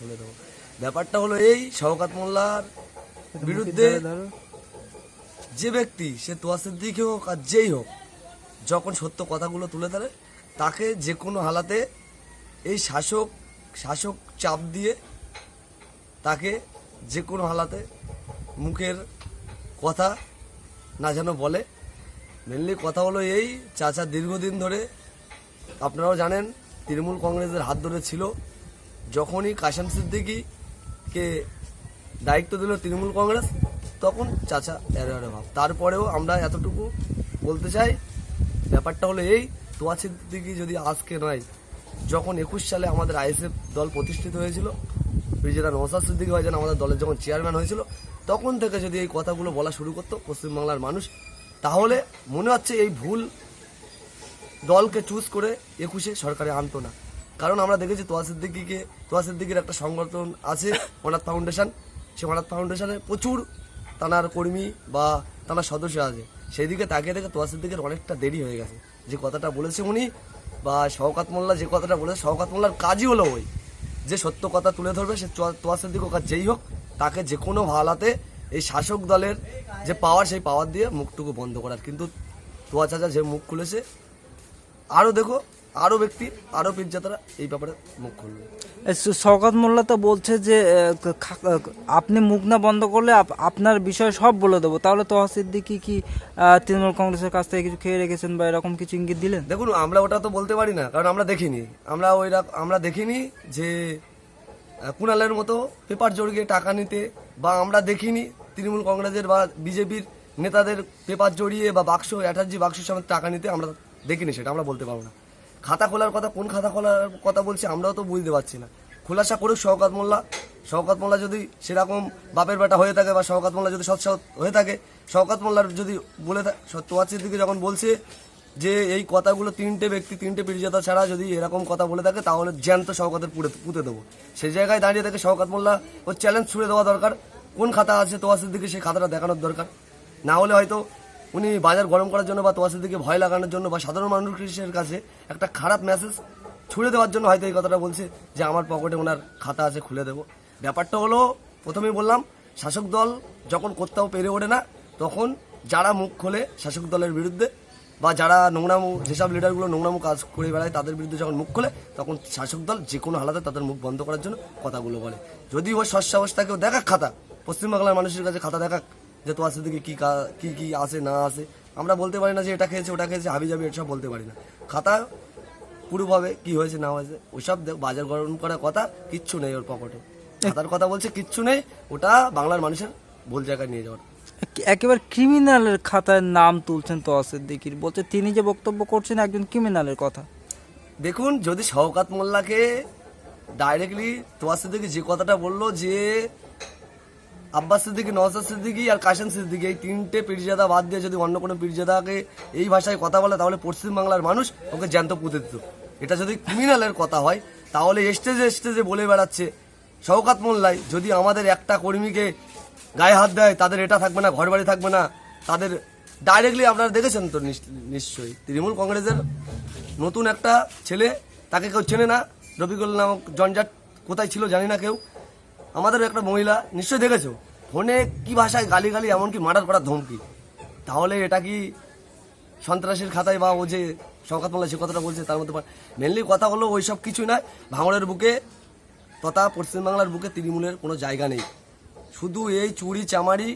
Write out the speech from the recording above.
বলে দেবো। ব্যাপারটা হলো এই শওকাত মোল্লার বিরুদ্ধে যে ব্যক্তি সে তোয়া দিকে হোক আর যেই হোক যখন সত্য কথাগুলো তুলে ধরে তাকে যে কোনো হালাতে এই শাসক শাসক চাপ দিয়ে তাকে যে কোনো হালাতে মুখের কথা না যেন বলে। মেনলি কথা হলো এই চাচা দীর্ঘদিন ধরে আপনারাও জানেন তৃণমূল কংগ্রেসের হাত ধরে ছিল। যখনই কাশাম সিদ্দিকিকে দায়িত্ব দিল তৃণমূল কংগ্রেস, তখন চাচা এর ভাব। তারপরেও আমরা এতটুকু বলতে চাই, ব্যাপারটা হলো এই, তোয়া সিদ্দিকি যদি আজকে নয়, যখন একুশ সালে আমাদের আইএসএফ দল প্রতিষ্ঠিত হয়েছিল বিজেতা নওসাদ সিদ্দিকি যেন আমাদের দলের যখন চেয়ারম্যান হয়েছিল, তখন থেকে যদি এই কথাগুলো বলা শুরু করতো পশ্চিমবাংলার মানুষ, তাহলে মনে হচ্ছে এই ভুল দলকে চুজ করে একুশে সরকারে আনতো না। কারণ আমরা দেখেছি তোয়া সিদ্দিকিকে, তোয়া সিদ্দিকির একটা সংগঠন আছে অনাথ ফাউন্ডেশন সেই অনাথ ফাউন্ডেশনে প্রচুর তানার কর্মী বা তানার সদস্য আছে। সেই দিকে তাকিয়ে দেখে তোয়া সিদ্দিকের অনেকটা দেরি হয়ে গেছে। যে কথাটা বলেছে উনি বা শওকাত মোল্লা, যে কথাটা বলেছে, শওকাত মোল্লার কাজই হলো ওই। যে সত্য কথা তুলে ধরবে, সে তোয়া- সিদ্দিক আর যেই হোক, তাকে যে কোনো হালাতে এই শাসক দলের যে পাওয়ার সেই পাওয়ার দিয়ে মুখটুকু বন্ধ করার। কিন্তু তোয়া চাচা যে মুখ খুলেছে আরও দেখো আরও ব্যক্তি আরও পীরজাতারা এই ব্যাপারে মুখ খুলবে। শওকত মোল্লা তো বলছে যে আপনি মুখ না বন্ধ করলে আপ- আপনার বিষয় সব বলে দেবো। তাহলে তো সিদ্দিকি কি তৃণমূল কংগ্রেসের কাছ থেকে কিছু খেয়ে রেখেছেন বা এরকম কিছু ইঙ্গিত দিলেন? দেখুন আমরা ওটা তো বলতে পারি না কারণ আমরা দেখিনি। আমরা ওই আমরা দেখিনি যে কুণালের মতো পেপার জড়িয়ে টাকা নিতে বা আমরা দেখিনি তৃণমূল কংগ্রেসের বা বিজেপির নেতাদের পেপার জড়িয়ে বা বাক্স অ্যাটার্জি বাক্সের সমেত টাকা নিতে আমরা দেখিনি সেটা আমরা বলতে পারব না। খাতা খোলার কথা, কোন খাতা খোলার কথা বলছি আমরাও তো বুঝতে পারছি না। খোলাসা করুক শওকাত মোল্লা। শওকাত মোল্লা যদি সেরকম বাপের বেটা হয়ে থাকে বা শওকাত মোল্লা যদি সৎ হয়ে থাকে, শওকাত মোল্লার যদি বলে তোমার দিকে যখন বলছে যে এই কথাগুলো তিনটে ব্যক্তি, তিনটে পীরজাতা ছাড়া যদি এরকম কথা বলে থাকে, তাহলে জ্যান্ত শওকাতের পুড়ে, পুঁতে দেবো। সেই জায়গায় দাঁড়িয়ে থাকে শওকাত মোল্লা ও চ্যালেঞ্জ ছুড়ে দেওয়া দরকার। কোন খাতা আছে তোয়াসের দিকে সেই খাতাটা দেখানোর দরকার। না হলে হয়তো উনি বাজার গরম করার জন্য বা তোয়াসের দিকে ভয় লাগানোর জন্য বা সাধারণ মানুষের কাছে একটা খারাপ মেসেজ ছুড়ে দেওয়ার জন্য হয়তো এই কথাটা বলছে যে আমার পকেটে ওনার খাতা আছে, খুলে দেবো। ব্যাপারটা হলো, প্রথমেই বললাম, শাসক দল যখন কোথাও পেরে ওঠে না, তখন যারা মুখ খোলে শাসক দলের বিরুদ্ধে বা যারা নোংরামু, যেসব লিডারগুলো নোংরামু কাজ করে বেড়ায় তাদের বিরুদ্ধে যখন মুখ খোলে, তখন শাসক দল যে কোনো হালাতে তাদের মুখ বন্ধ করার জন্য কথাগুলো বলে। যদি ওই সৎসাহস থাকেও দেখাক খাতা, পশ্চিমবাংলার মানুষের কাছে খাতা দেখাক। যে তোমার আসে দিকে কী কা- কি আসে না আসে। আমরা বলতে পারি না যে এটা খেয়েছে ওটা খেয়েছে হাবি যাবি এসব বলতে পারি না। খাতা পুরোভাবে কি হয়েছে না হয়েছে ওইসব বাজার গরম করার কথা কিচ্ছু নেই ওর পকেটে। খাতার কথা বলছে কিচ্ছু নেই ওটা বাংলার মানুষের ভুল জায়গায় নিয়ে যাওয়ার। একেবারে ক্রিমিনালের খাতায় নাম তুলছেন তো সিদ্দিকির বলছে তিনি যে বক্তব্য করছেন একজন ক্রিমিনালের কথা। দেখুন যদি শওকাত মোল্লাকে ডাইরেক্টলি তোয়া সিদ্দিকি যে কথাটা বলল যে আব্বাস সিদ্দিকি নওয়াজ সিদ্দিকি আর কাশেম সিদ্দিকি, এই তিনটে পীরজাদা বাদ দিয়ে যদি অন্য কোনো পীরজাদাকে এই ভাষায় কথা বলে, তাহলে পশ্চিমবাংলার মানুষ ওকে জ্যান্ত পুঁতে দিত। এটা যদি ক্রিমিনালের কথা হয়, তাহলে স্টেজে স্টেজে বলে বেড়াচ্ছে, শওকাত মোল্লাই, যদি আমাদের একটা কর্মীকে গায়ে হাত দেয়, তাদের এটা থাকবে না ঘর বাড়ি থাকবে না, তাদের ডাইরেক্টলি আপনারা দেখেছেন তো নিশ্চ- নিশ্চয়ই। তৃণমূল কংগ্রেসের নতুন একটা ছেলে, তাকে কেউ চেনে না, রফিকুল নামক জঞ্জাট কোথায় ছিল জানি না কেউ। আমাদের একটা মহিলা, নিশ্চয়ই দেখেছ? ফোনে কি ভাষায় গালি গালি এমনকি মার্ডার করার ধমকি। তাহলে এটা কি সন্ত্রাসের খাতায় বা ও যে শওকাত মালা সে কথাটা বলছে, তার মধ্যে মেনলি কথা হলো ওই সব কিছুই নয়, ভাঙড়ের বুকে তথা পশ্চিমবাংলার বুকে তৃণমূলের কোনো জায়গা নেই। শুধু এই চুরি, চামারি